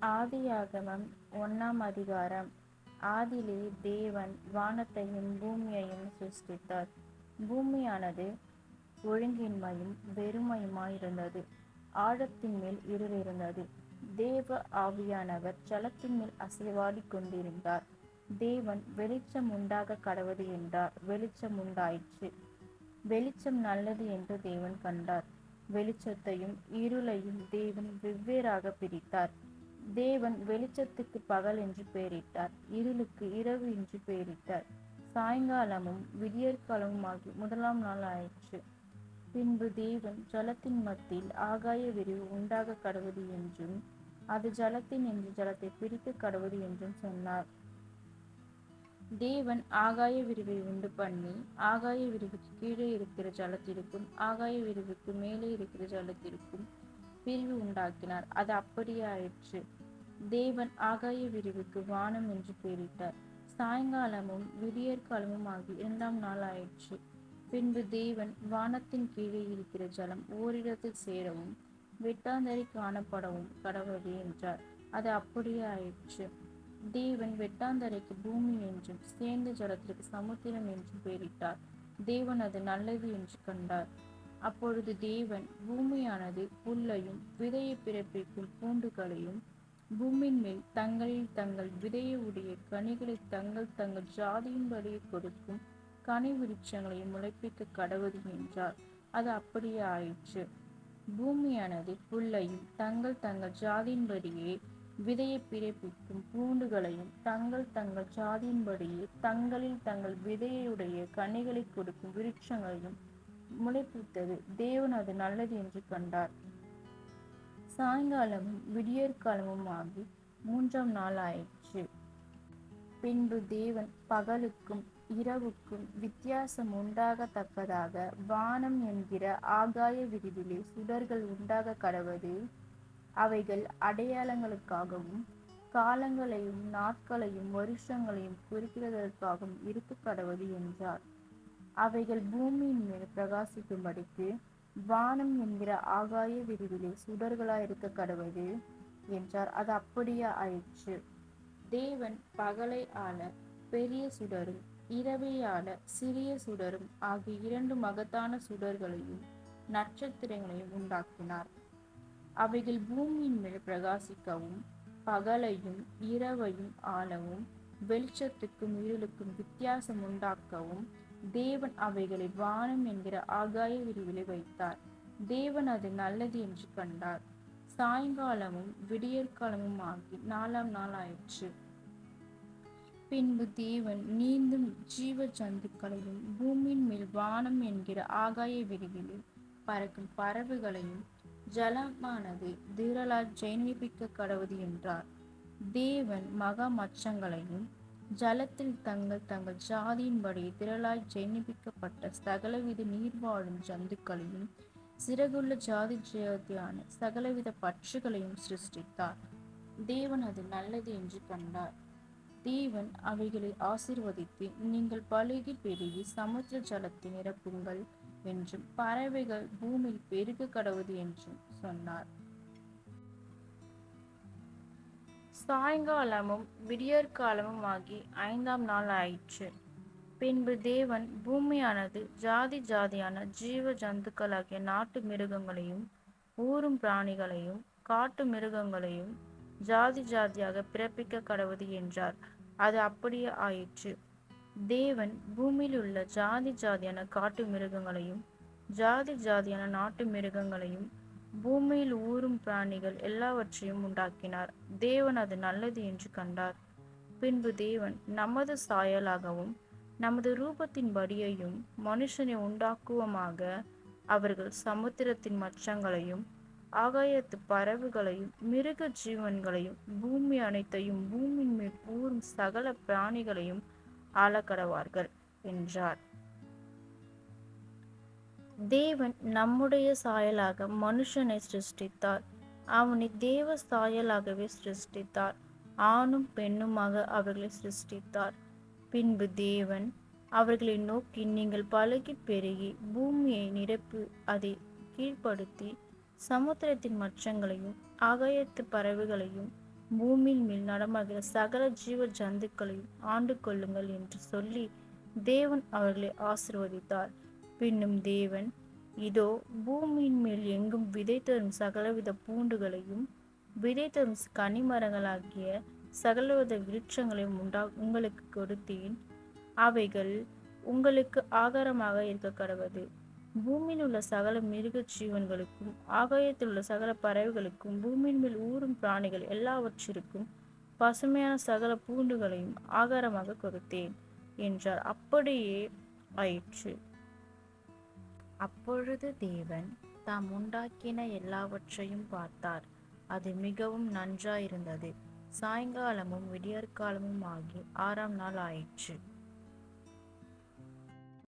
ஆதியாகமம் ஒன்றாம் அதிகாரம். ஆதிலே தேவன் வானத்தையும் பூமியையும் சிருஷ்டித்தார். பூமியானது ஒழுங்கின்மையும் வெறுமையுமாயிருந்தது. ஆழத்தின் மேல் இருள் இருந்தது தேவ ஆவியானவர் ஜலத்தின் மேல் அசைவாடிக் கொண்டிருந்தார் தேவன் வெளிச்சம் உண்டாக கடவுது என்றார். வெளிச்சம் உண்டாயிற்று. வெளிச்சம் நல்லது என்று தேவன் கண்டார். வெளிச்சத்தையும் இருளையும் தேவன் வெவ்வேறாக பிரித்தார். தேவன் வெளிச்சத்துக்கு பகல் என்று பெயரிட்டார். இருளுக்கு இரவு என்று பெயரிட்டார். சாயங்காலமும் விடியற்காலமுமாகி முதலாம் நாள் ஆயிற்று. பின்பு தேவன் ஜலத்தின் மத்தியில் ஆகாய விரிவு உண்டாக கடவுது என்றும் அது ஜலத்தின் என்று ஜலத்தை பிரித்து கடவுது என்றும் சொன்னார். தேவன் ஆகாய விரிவை உண்டு பண்ணி ஆகாய விரிவுக்கு கீழே இருக்கிற ஜலத்திற்கும் ஆகாய விரிவுக்கு மேலே இருக்கிற ஜலத்திற்கும் பிரிவு உண்டாக்கினார். அது அப்படியே ஆயிற்று தேவன் ஆகாய விரிவுக்கு வானம் என்று பெயரிட்டார். சாயங்காலமும் விடியற்காலமும் ஆகி இரண்டாம் நாள் ஆயிற்று பின்பு தேவன் வானத்தின் கீழே இருக்கிற ஜலம் ஓரிடத்தில் சேரவும் வெட்டாந்தரை காணப்படவும் கடவுளே என்றார். அது அப்படியே ஆயிற்று தேவன் வெட்டாந்தரைக்கு பூமி என்றும் சேர்ந்த ஜலத்திற்கு சமுத்திரம் என்றும் பெயரிட்டார். தேவன் அது நல்லது என்று கண்டார். அப்பொழுது தேவன் பூமியானது புல்லையும் விதையை பிறப்பிக்கும் பூண்டுகளையும் பூமியின் மேல் தங்களில் தங்கள் விதையை உடைய கனிகளை தங்கள் தங்கள் ஜாதியின்படியே கொடுக்கும் கனி விருட்சங்களை முளைப்பிக்க கடவுது என்றார். அது அப்படியே ஆயிற்று. பூமியானது புல்லையும் தங்கள் தங்கள் ஜாதியின்படியே விதையை பிறப்பிக்கும் பூண்டுகளையும் தங்கள் தங்கள் ஜாதியின்படியே தங்களில் தங்கள் விதையுடைய கனிகளை கொடுக்கும் விருட்சங்களையும் முளைப்பித்தது. தேவன் அது நல்லது என்று கண்டார். சாயங்காலமும் விடியற்காலமும் ஆகி மூன்றாம் நாள் ஆயிற்று. பின்பு தேவன் பகலுக்கும் இரவுக்கும் வித்தியாசம் உண்டாகத்தக்கதாக வானம் என்கிற ஆகாய விரிவிலே சுடர்கள் உண்டாக கடவது அவைகள் அடையாளங்களுக்காகவும் காலங்களையும் நாட்களையும் வருஷங்களையும் குறிக்கிறதற்காகவும் இருக்க கடவது என்றார். அவைகள் பூமியின் மேல் பிரகாசிக்கும்படிக்கு வானம் என்கிற ஆகாய விரிவிலே சுடர்களாயிருக்க கடவுது என்றார். அது அப்படியே ஆயிற்று. தேவன் பகலை ஆள பெரிய சுடரும் இரவை ஆள சிறிய சுடரும் ஆகிய இரண்டு மகத்தான சுடர்களையும் நட்சத்திரங்களையும் உண்டாக்கினார். அவைகள் பூமியின் மேல் பிரகாசிக்கவும் பகலையும் இரவையும் ஆளவும் வெளிச்சத்துக்கும் இருளுக்கும் வித்தியாசம் உண்டாக்கவும் தேவன் அவைகளை வானம் என்கிற ஆகாய விரிவிலை வைத்தார். தேவன் அது நல்லது என்று கண்டார். சாயங்காலமும் விடியற்காலமும் ஆகி நாலாம் நாள் ஆயிற்று பின்பு தேவன் நீந்தும் ஜீவ ஜந்துக்களையும் பூமியின் மேல் வானம் என்கிற ஆகாய விரிவிலில் பறக்கும் பறவைகளையும் ஜலமானது திரளால் ஜெயினிப்பிக்க கடவுது என்றார். தேவன் மகா மச்சங்களையும் ஜலத்தில் தங்கள் தங்கள் ஜாதியின்படி திரளாய் ஜெயினிப்பிக்கப்பட்ட சகலவித நீர் வாழும் ஜந்துக்களையும் சிறகுள்ள ஜாதி ஜாதியான சகலவித பற்றுகளையும் சிருஷ்டித்தார். தேவன் அது நல்லது என்று கண்டார். தேவன் அவைகளை ஆசிர்வதித்து நீங்கள் பழுகி பெருகி சமுத்திர ஜலத்தை நிரப்புங்கள் என்றும் பறவைகள் பூமியில் பெருக கடவுது என்றும் சொன்னார். சாயங்காலமும் விடியற்காலமும் ஆகி ஐந்தாம் நாள் ஆயிற்று. பின்பு தேவன் பூமியானது ஜாதி ஜாதியான ஜீவ ஜந்துக்களாகிய நாட்டு மிருகங்களையும் ஊறும் பிராணிகளையும் காட்டு மிருகங்களையும் ஜாதி ஜாதியாக பிறப்பிக்க கடவுது என்றார். அது அப்படியே ஆயிற்று. தேவன் பூமியில் உள்ள ஜாதி ஜாதியான காட்டு மிருகங்களையும் ஜாதி ஜாதியான நாட்டு மிருகங்களையும் பூமியில் ஊறும் பிராணிகள் எல்லாவற்றையும் உண்டாக்கினார். தேவன் அது நல்லது என்று கண்டார். பின்பு தேவன் நமது சாயலாகவும் நமது ரூபத்தின் படியையும் மனுஷனை உண்டாக்குவமாக அவர்கள் சமுத்திரத்தின் மச்சங்களையும் ஆகாயத்து பறவுகளையும் மிருக ஜீவன்களையும் பூமி அனைத்தையும் பூமியின் மேல் ஊறும் சகல பிராணிகளையும் ஆளக்கடவார்கள் என்றார். தேவன் நம்முடைய சாயலாக மனுஷனை சிருஷ்டித்தார். அவனை தேவ சாயலாகவே சிருஷ்டித்தார். ஆணும் பெண்ணுமாக அவர்களை சிருஷ்டித்தார். பின்பு தேவன் அவர்களை நோக்கி நீங்கள் பழகி பெருகி பூமியை நிரப்பி அதை கீழ்ப்படுத்தி சமுத்திரத்தின் மச்சங்களையும் ஆகாயத்து பறவைகளையும் பூமியின் மேல் நடமாகிற சகல ஜீவ ஜந்துக்களையும் ஆண்டு கொள்ளுங்கள் என்று சொல்லி தேவன் அவர்களை ஆசிர்வதித்தார். பின்னும் தேவன் இதோ பூமியின் மேல் எங்கும் விதை தரும் சகலவித பூண்டுகளையும் விதை தரும் கனிமரங்களாகிய சகலவித விருட்சங்களையும் உண்டா உங்களுக்கு கொடுத்தேன். அவைகள் உங்களுக்கு ஆகாரமாக இருக்க கடவுது பூமியில் உள்ள சகல மிருக ஜீவன்களுக்கும் ஆகாயத்தில் உள்ள சகல பறவைகளுக்கும் பூமியின் மேல் ஊறும் பிராணிகள் எல்லாவற்றிற்கும் பசுமையான சகல பூண்டுகளையும் ஆகாரமாக கொடுத்தேன் என்றார். அப்படியே ஆயிற்று. அப்பொழுது தேவன் தாம் உண்டாக்கின எல்லாவற்றையும் பார்த்தார். அது மிகவும் நன்றாயிருந்தது. சாயங்காலமும் விடியற்காலமும் ஆகி ஆறாம் நாள் ஆயிற்று.